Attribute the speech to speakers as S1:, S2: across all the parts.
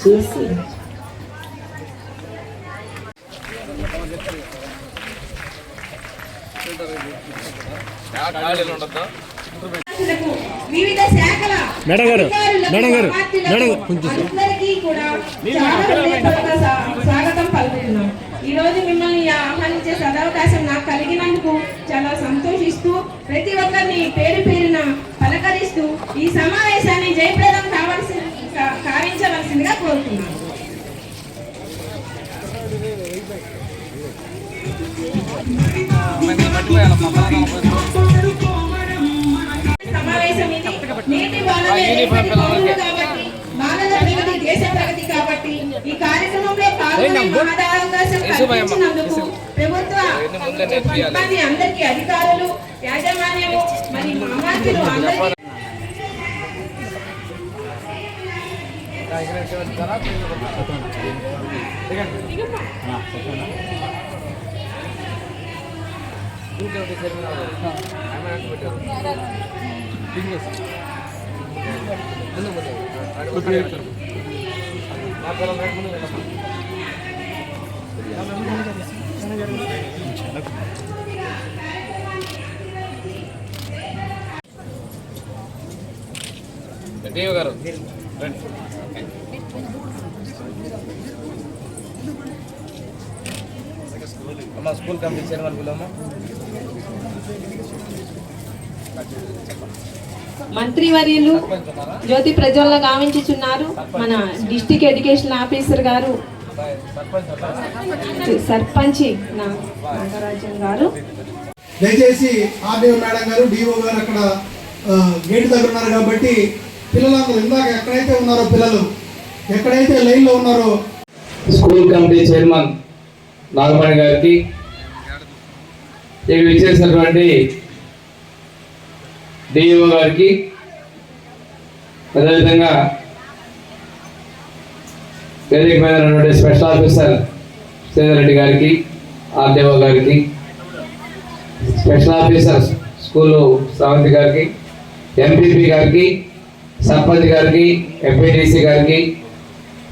S1: చేసి
S2: వివిధ శాఖల
S3: మేడం గారు, మేడం గారు, మేడం కొంచెం
S2: స్వాగతం పలుకుతున్నాం. ఈ రోజు మిమ్మల్ని ఆహ్వానించే సదవకాశం నాకు కలిగినందుకు చాలా సంతోషిస్తూ ప్రతి ఒక్కరిని పేరు పేరున పలకరిస్తూ ఈ సమావేశాన్ని జయప్రదం కావాల్సి కాబట్టి బాలల ప్రగతి దేశ ప్రగతి కాబట్టి ఈ కార్యక్రమంలో పాల్గొనే మహదావకాశం కల్పించినందుకు ప్రభుత్వ సిబ్బంది అందరికీ అధికారులు యాజమాన్యము మరి అమాత్యులు అందరికీ
S4: దేవ్ గారు. అమ్మ స్కూల్ కమిటీ చైర్మన్ పిల్లమ్మ
S2: మంత్రివర్యులు జ్యోతి ప్రజ్వలన గావించుచున్నారు. మన డిస్టిక్ ఎడ్యుకేషన్ ఆఫీసర్ గారు సర్పంచ్ నాగరాజన్ గారు.
S5: దయచేసి ఆర్డీఓ మేడం గారు డిఓ గారు అక్కడ గేట్ దగ్గర ఉన్నారు కాబట్టి పిల్లలందరూ ఇందాక ఎక్కడైతే ఉన్నారో పిల్లలు ఎక్కడైతే లైన్లో ఉన్నారో
S4: స్కూల్ కమిటీ చైర్మన్ నాగమణి గారికి ఇవి ఇచ్చేసినటువంటి డిఈఓ గారికి అదేవిధంగా వేదిక మీద ఉన్నటువంటి స్పెషల్ ఆఫీసర్ శ్రీధర్ రెడ్డి గారికి ఆర్డీఓ గారికి స్పెషల్ ఆఫీసర్ స్కూలు శ్రావంతి గారికి ఎంపీపీ గారికి సర్పంచ్ గారికి ఎంపీటీసీ గారికి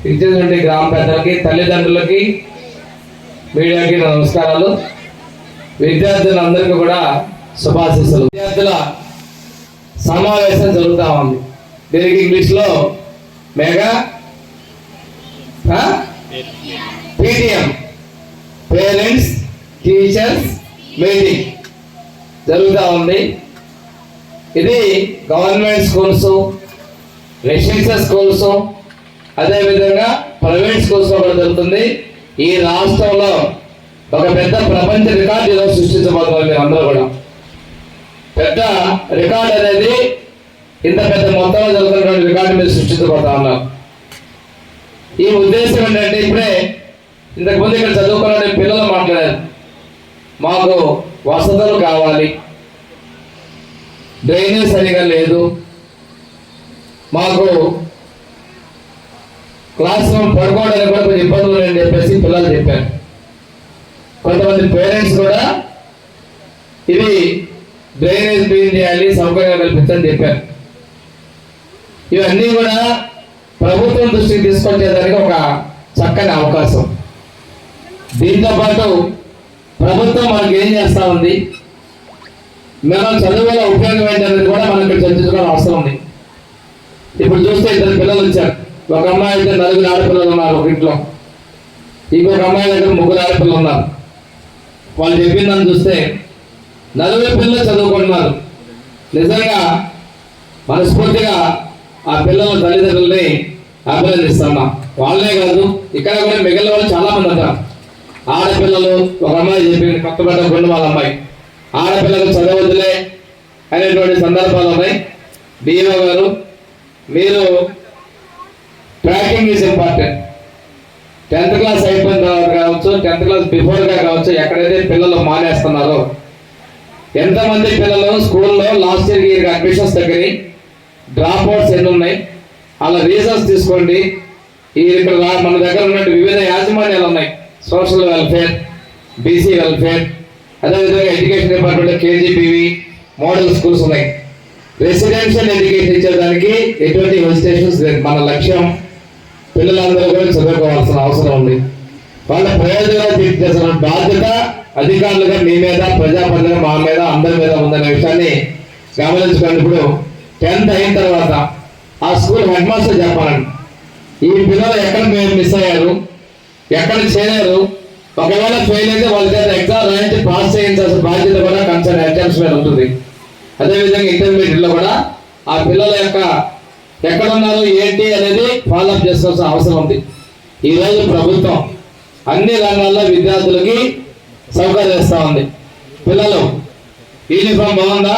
S4: ఇచ్చినటువంటి గ్రామ పెద్దలకి తల్లిదండ్రులకి మీడియాకి నా నమస్కారాలు. విద్యార్థులందరికీ కూడా శుభాశీస్సులు. విద్యార్థుల సమావేశం జరుగుతూ ఉంది. దీనికి ఇంగ్లీష్లో mega PTM. Parents teachers meeting జరుగుతూ ఉంది. ఇది గవర్నమెంట్ స్కూల్స్ రెసిడెన్షియల్ స్కూల్స్ అదేవిధంగా ప్రైవేట్ స్కూల్స్ కూడా జరుగుతుంది. ఈ రాష్ట్రంలో ఒక పెద్ద ప్రపంచ రికార్డు ఈరోజు సృష్టించబోతున్నాం అందరూ కూడా. పెద్ద రికార్డ్ అనేది ఇంత పెద్ద మొత్తంలో జరుగుతున్నటువంటి రికార్డు మీరు సృష్టించబోతా ఉన్నాం ఈ ఉద్దేశం ఏంటంటే ఇప్పుడే ఇంతకుముందు ఇక్కడ చదువుకున్న పిల్లలు మాట్లాడారు. మాకు వసతులు కావాలి. డ్రైనేజ్ సరిగా లేదు. మాకు క్లాస్ రూమ్ పడుకోవడానికి కూడా ఇబ్బందులు అని చెప్పేసి పిల్లలు చెప్పారు. కొంతమంది పేరెంట్స్ కూడా డ్రైనేజ్ క్లీన్ చేయాలి సౌకర్యాలు కల్పించని చెప్పారు. ఇవన్నీ కూడా ప్రభుత్వం దృష్టికి తీసుకొచ్చేదానికి ఒక చక్కని అవకాశం. దీంతో పాటు ప్రభుత్వం మనకి ఏం చేస్తా ఉంది? మనం చదువు వల్ల ఉపయోగం ఏంటనేది కూడా మనం ఇక్కడ చర్చించుకోవడం అవసరం ఉంది. ఇప్పుడు చూస్తే ఇద్దరు పిల్లలు వచ్చారు. ఒక అమ్మాయి అయితే నలుగురు ఆడపిల్లలు ఉన్నారు ఒక ఇంట్లో. ఇంకొక అమ్మాయి దగ్గర ముగ్గురు ఆడపిల్లలు ఉన్నారు. వాళ్ళు చెప్పిందని చూస్తే నలుగురు పిల్లలు చదువుకుంటున్నారు. నిజంగా మనస్ఫూర్తిగా ఆ పిల్లల తల్లిదండ్రుల్ని అభినందిస్తున్నా వాళ్ళే కాదు ఇక్కడ కూడా మిగిలిన వాళ్ళు చాలా మంది ఉంటారు. ఆడపిల్లలు ఒక అమ్మాయి చెప్పింది కొత్తపేట కొండ వాళ్ళ అమ్మాయి. ఆడపిల్లలు చదవద్దులే అనేటువంటి సందర్భాలు ఉన్నాయి. డిఓ గారు మీరు tracking is important. Tenth class అయిపోయిన తర్వాత కావచ్చు టెన్త్ క్లాస్ బిఫోర్గా కావచ్చు ఎక్కడైతే పిల్లలు మానేస్తున్నారో ఎంతమంది పిల్లలు స్కూల్లో లాస్ట్ ఇయర్ ఇయర్ అడ్మిషన్స్ దగ్గర డ్రాప్ అవుట్స్ ఎన్ని ఉన్నాయి? అలా రీజన్స్ తీసుకోండి. ఈ ఇక్కడ మన దగ్గర ఉన్నట్టు వివిధ యాజమాన్యాలు ఉన్నాయి. సోషల్ వెల్ఫేర్ బీసీ వెల్ఫేర్ అదేవిధంగా education department KGBV model schools ఉన్నాయి. రెసిడెన్షియల్ ఎడ్యుకేషన్ ఇచ్చేదానికి ఎటువంటి హెసిటేషన్స్ లేదు మన లక్ష్యం పిల్లలందరూ కూడా చదువుకోవాల్సిన అవసరం ఉంది. వాళ్ళ ప్రయోజనాలు తీర్చేసిన బాధ్యత అధికారులుగా మీ మీద ప్రజాప్రతినిధిగా మా మీద అందరి మీద ఉందనే విషయాన్ని గమనించుకోండి ఇప్పుడు టెన్త్ అయిన తర్వాత ఆ స్కూల్ హెడ్ మాస్టర్ చెప్పాలండి. ఈ పిల్లలు ఎక్కడ మేము మిస్ అయ్యారు? ఎక్కడ చేయలేరు ఒకవేళ ఫెయిల్ అయితే వాళ్ళ చేత ఎగ్జామ్ రాయించి పాస్ చేయించాల్సిన బాధ్యత కూడా కన్సర్న్ ఎగ్జామ్స్ మీద ఉంటుంది. అదేవిధంగా ఇంటర్మీడియట్లో కూడా ఆ పిల్లల యొక్క ఎక్కడ ఉన్నారు ఏంటి అనేది ఫాలోఅప్ చేసుకోవాల్సిన అవసరం ఉంది. ఈ రోజు ప్రభుత్వం అన్ని రంగాల్లో విద్యార్థులకి సౌకర్యం చేస్తా ఉంది. పిల్లలు యూనిఫామ్ బాగుందా?